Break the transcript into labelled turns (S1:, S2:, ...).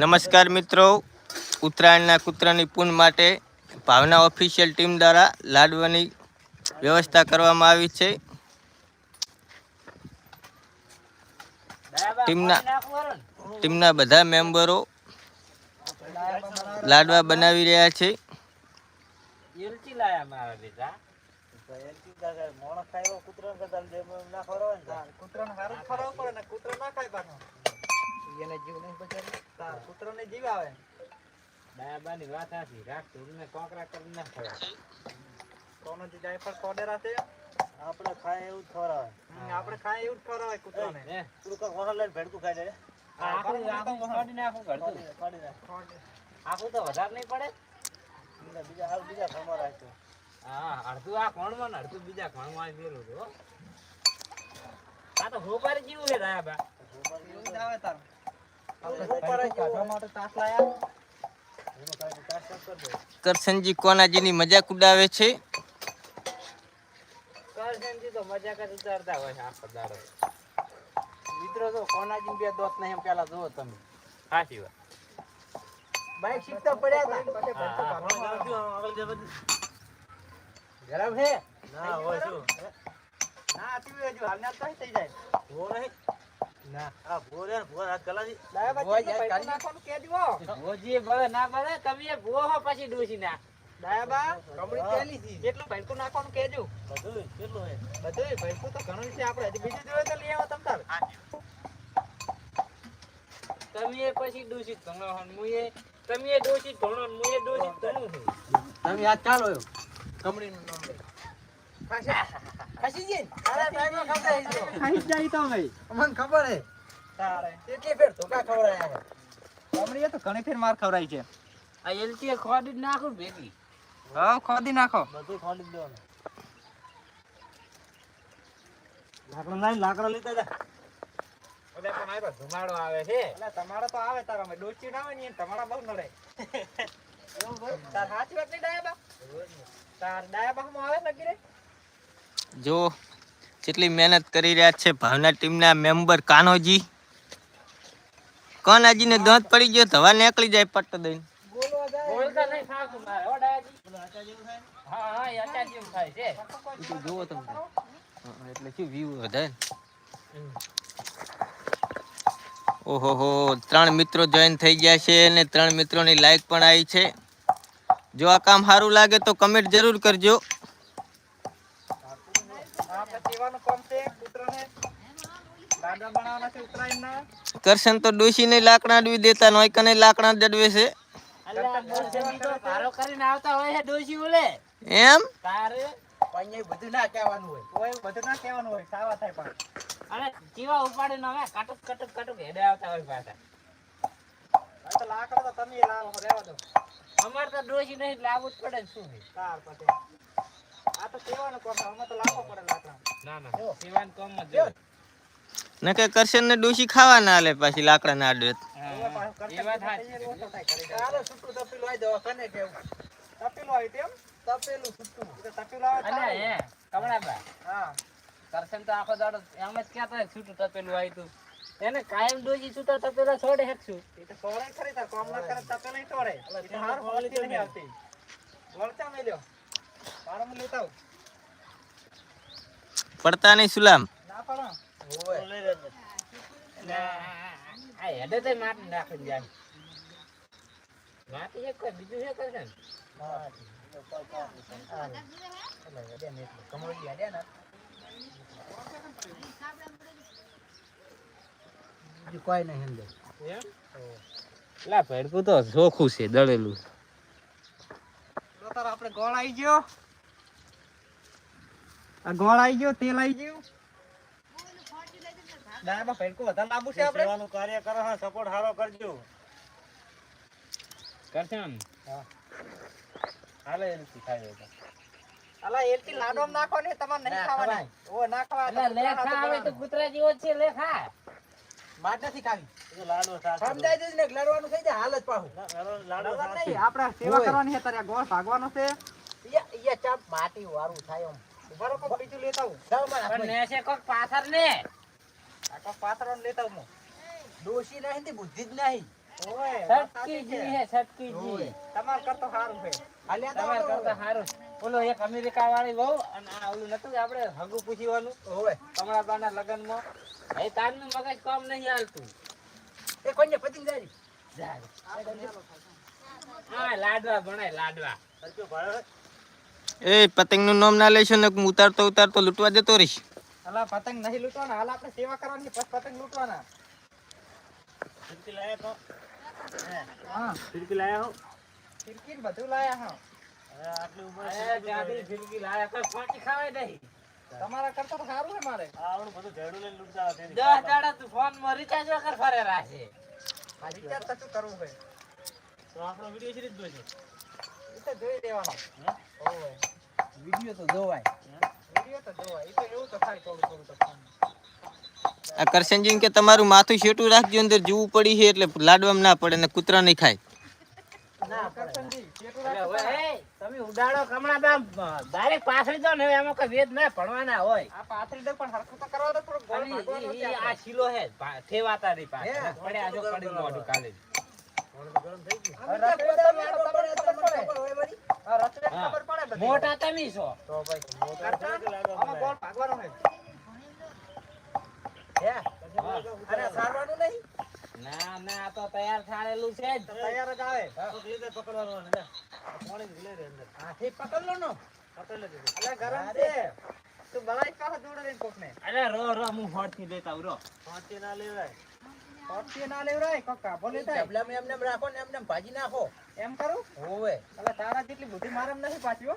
S1: નમસ્કાર મિત્રો. ઉત્તરાયણના કૂતરાની પૂન માટે ભાવના ઓફિશિયલ ટીમ દ્વારા લાડવાની વ્યવસ્થા કરવામાં આવી છે. ટીમના ટીમના બધા મેમ્બરો લાડવા બનાવી રહ્યા છે.
S2: મોણો ખાય એવો કૂતરાને કરતા ના ખવડાવે ને તાર.
S3: કૂતરાને હારું પડે ને કૂતરો ના ખાય પાછો.
S2: એને જીવ નહીં બચાવે.
S3: તાર કૂતરોને જીવ આવે કોનો જે જાયફળ કોડેરા છે.
S2: આપણે ખાય એવું જ ખવડાવે.
S3: આપણે ખાય એવું જ ખવડાવાય કૂતરાને.
S2: તું લઈને ભેડકું ખાઈ લે. કાઢી નાખ.
S4: આખું તો. વધારે નહીં પડે.
S2: બીજા બીજા હારું બીજા ઘરમાં રાખજો
S4: હા અડધું આ કોણમાં ને અડધું બીજા કોણમાં મેલું છે આ તો હોપારી જેવું છે
S3: એવું જ આવે તાર
S1: કરશનજી કોનાજીની મજાક ઉડાવે છે?
S4: કરશનજી તો મજાક જ ઉતારતા હોય છે આખો દાડો.
S3: મિત્રો તો કોનાજી બે દોત નહીં એમ પેલા જુઓ તમે.
S4: સાચી વાત.
S3: બાઈક શીખતા પડ્યા હતા.
S2: ગરમ જે
S3: હે
S2: ના હોય શું? હે?
S3: ના આથી હજુ હાલના તો થઈ જાય.
S2: હો? નહીં
S3: ના.
S2: આ ભૂવો રે ને હાથ કલાજી
S3: દાયા
S4: ભોય
S3: બાજુ
S4: યાર,
S3: પૈસા
S4: કાઢી.
S3: નાખવાનું કે દીવો
S4: ભોજી ભલે ના ભલે તમે એ હો પછી ડૂસી ના.
S3: દાયા કમળી
S2: હા.
S3: છે. કેટલું ભેડકું નાખવાનું કેજો
S2: બધું કેટલું હે
S3: બધું ભેડકું તો ઘણું છે આપણે. હજી બીજું જોઈએ તો લઈ આવો તમ તાર.
S4: તમે એ પછી ડૂસી ઘણો હો તમે એ ઘણો ડોસી ઘણું છે
S2: તમે આજ ચાલો કમળીનું નામ લે
S3: ખસી જઈ
S2: અરે ટાઈમો ખબર હે જો.
S3: ખસી જાય તો ભાઈ
S2: અમને ખબર હે.
S3: તારે.
S2: કેટલી ફેર ધોકા ખવડાયા
S3: કમળીએ તો ઘણી ફેર માર ખવડાવી છે.
S4: આ એલચી એ ખોડી જ ભેગી.
S3: હા ખોદી નાખો.
S2: બધું ખોલી જ લાકડો લાવીને લાકડો લેતા જા.
S4: પણ ધુમાડો આવે છે.
S3: એટલે તમારે તો આવે તારા અમે ડોચી ના આવે ને તમારા બહુ નડે. તાર સાચી વાત નહીં તાર ડાયાબા આવે લગી રે
S1: જો જેટલી મહેનત કરી રહ્યા છે ભાવના ટીમના મેમ્બર કાનોજી. ને દાંત પડી ગયો ધવા હવા નીકળી જાય પટ્ટ દઈને.
S3: બોલવા જાય.
S4: બોલતા નહીં સાસુ મારે હો ડાયાજી. હા હા એ અચાર જેવું થાય છે.
S1: એ તો જુઓ તમે. એટલે શું વ્યૂ વધારે ઓહો હો ત્રણ મિત્રો જોઈન થઈ ગયા છે અને ત્રણ મિત્રોની લાઈક પણ આવી છે. જો આ કામ સારું લાગે તો કમેન્ટ જરૂર કરજો. કરશન તો ડોસી ડોશીને લાકડા અડવી દેતા નોય કને લાકડા જડવે છે. એમ?
S2: બધું ના કહેવાનું હોય
S3: બધું ના કહેવાનું હોય સાવા થાય પણ
S4: અને જીવા ઉપાડે ને હવે કાટુક કટક કાટુક હેડે આવતા હોય પાછા
S3: લાકડા તો તમે લાવો, રહેવા દો.
S4: અમારે તો ડોસી નહીં લાવવું જ પડે શું?
S3: તાર પછી આ તો સેવાનો કોમ અમે તો લાવવો પડે લાકડા.
S4: ના ના. સેવાનો કોમ જ જોઈએ.
S1: નકે કરશન ને ડોસી ખાવા ના લે પાછી લાકડા ના
S4: હા કરશન તો આખો દાડો એમ જ છૂટું તપેલું આવ્યું તું એને કાયમ ડોશી છૂટા પેલા છોડે હેકશું
S3: એ તો છોડે ખરી તાર કામ ના કરે તો ય છોડે. એ તો હારું વળતી નહીં આવતી. વળતા મેલ્યો. બારમાં લેતા
S1: પડતા નહીં સુલામ.
S3: ના પડો.
S2: લેજે.
S4: આ હેડે તો માટ નાખી જાય. માટી એક કોઈ બીજું છે
S2: કરે તો નહીં. ને. કમળજી હેડે ને. બીજું કોઈ નહીં
S4: અંદર લા ભેડકું તો ચોખ્ખું છે દળેલું.
S3: તાર આપણે ગોળ આવી ગયો. આ ગોળ આવી ગયો તેલ આવી ગયું. દાળમાં ભેડકું વધારે લાંબુ છે આપણે?
S2: સેવાનું કાર્ય કરો હા સપોર્ટ સારો કરજો.
S4: કરશન
S2: હાલે એ રીતે ખાઈ લેતા.
S3: અલા એલથી લાડવામાં નાખો ને તમારે નહીં
S2: ના,
S3: ખાવાના. ઓ ના ખવાય તો
S4: એટલે
S3: કૂતરાના
S4: લેખા
S3: હાથે
S4: આવે તો કૂતરા જેવો જ છે લેખા
S3: માર નથી ખાવી
S2: એ તો લાડવો સાચો.
S3: સમજાય જશે ને લડવાનું થઈ જાય હાલ જ પાહું
S2: ના, લાડવો- લાડવો
S3: લડવાનું
S2: સાચો.
S3: નહીં, આપણે સેવા કરવાની છે તારે ગોળ ભાગવાનો છે
S2: ઈયા- ઈયા ચાપ માટી વાળું થાય એમ.
S3: ઊભા કોક બીજું લેતા આવું.
S2: જાઓ મારા
S4: પણ
S2: હાથમાં.
S4: નેસે કોક પાથર ને
S3: આ કોક પાથરવાનું લેતા હું.
S2: ડોશી નહીં તે બુદ્ધિ જ નહીં
S3: ઓય,
S4: હે.
S3: તમાર કરતો સારું છે લેતા
S4: તમાર કરતા
S3: તો.
S4: હારું ઓલો એક અમેરિકા વાળી બહુ અને આ ઓલું નતું કે આપણે હગું પૂછીવાનું?
S2: હોય
S4: કમળાબાના લગ્નમાં. એ તારનું મગજ કામ નહીં હાલતું.
S2: એ કોઈને પતિંગ જાય.
S4: જાય લાડવા ભણાય લાડવા.
S1: એ પતંગ પતંગનું નામ ના લેશો ને હું ઉતારતો ઉતારતો લૂંટવા જતો રહીશ.
S3: અલા પતંગ નહીં લૂંટવાના. હાલ આપણે સેવા કરવાની પછી પતંગ લૂંટવાના.
S2: ફિરકી લાયા તો
S3: હા.
S2: ફિરકી લાયા હો?
S3: ફિરકી બધું લાયા હા.
S2: આટલી ઉંમર
S4: એ લાયા કોઈ ફોંચી ખાવાય નહીં
S3: તમારા કરતા તો સારું છે મારે.
S2: આવડું બધું ઝેડું લઈને લૂંટતા
S4: દસ દાડા તું ફોનમાં રિચાર્જ વગર ફરે રાખે.
S3: વિચાર તો શું કરવું છે
S2: તો આપણો વીડિયો છે જ જોઈશે
S3: એ તો જોઈ લેવાનો. ઓય
S2: વીડિયો તો જોવાય.
S3: વીડિયો તો જોવાય. એ તો એવું તો થાય થોડું થોડું તો
S1: આ કરશનજી કે તમારું માથું શેટું રાખજો અંદર જીવું પડી છે એટલે લાડવામાં ના પડે ને કૂતરા નહીં ખાય.
S3: ના કરશનજી, શેટું
S4: એટલે
S3: રાખો
S4: હવે, એ, તમે ઉડાડો કમળાબા ડાયરેક્ટ પાથરી દો ને એમાં કોઈ વેદ ના ભણવાના હોય
S3: આ પાથરી દે પણ હરખું તો કરવા દો
S4: થોડો આ શીલો હે ઠેવાતા નહીં
S3: હે,
S4: પાછળ. પડ્યા જો પડી મોઢું કાલે
S3: પડે. પડે.
S4: મોટા તમે છો
S2: તો ભાઈ
S3: ભાગવાનો હે? સારવાનું નહીં?
S4: ના ના આ તો તૈયાર થાળેલું છે જ
S3: તૈયાર જ આવે.
S2: લીધે પકડવાનું અને પાણી જ રે અંદર
S3: હાથી પકડ લો નો.
S2: પકડ લે કીધું.
S3: ગરમ છે. તું બળાઈ પાસે જોડે લઈને કોકને.
S4: અરે રો રો હું હોડ લેતા આવું, રો
S2: પાંચે ના લેવાય
S3: ટોપી ના લેવરાય, કોક કાબો લેતાય.
S2: ડબલામાં એમને એમ રાખો ને એમને ભાજી નાખો
S3: એમ કરું
S2: હોવે
S3: અલા, તારા જેટલી બુદ્ધિ મારમ નથી પાછી હો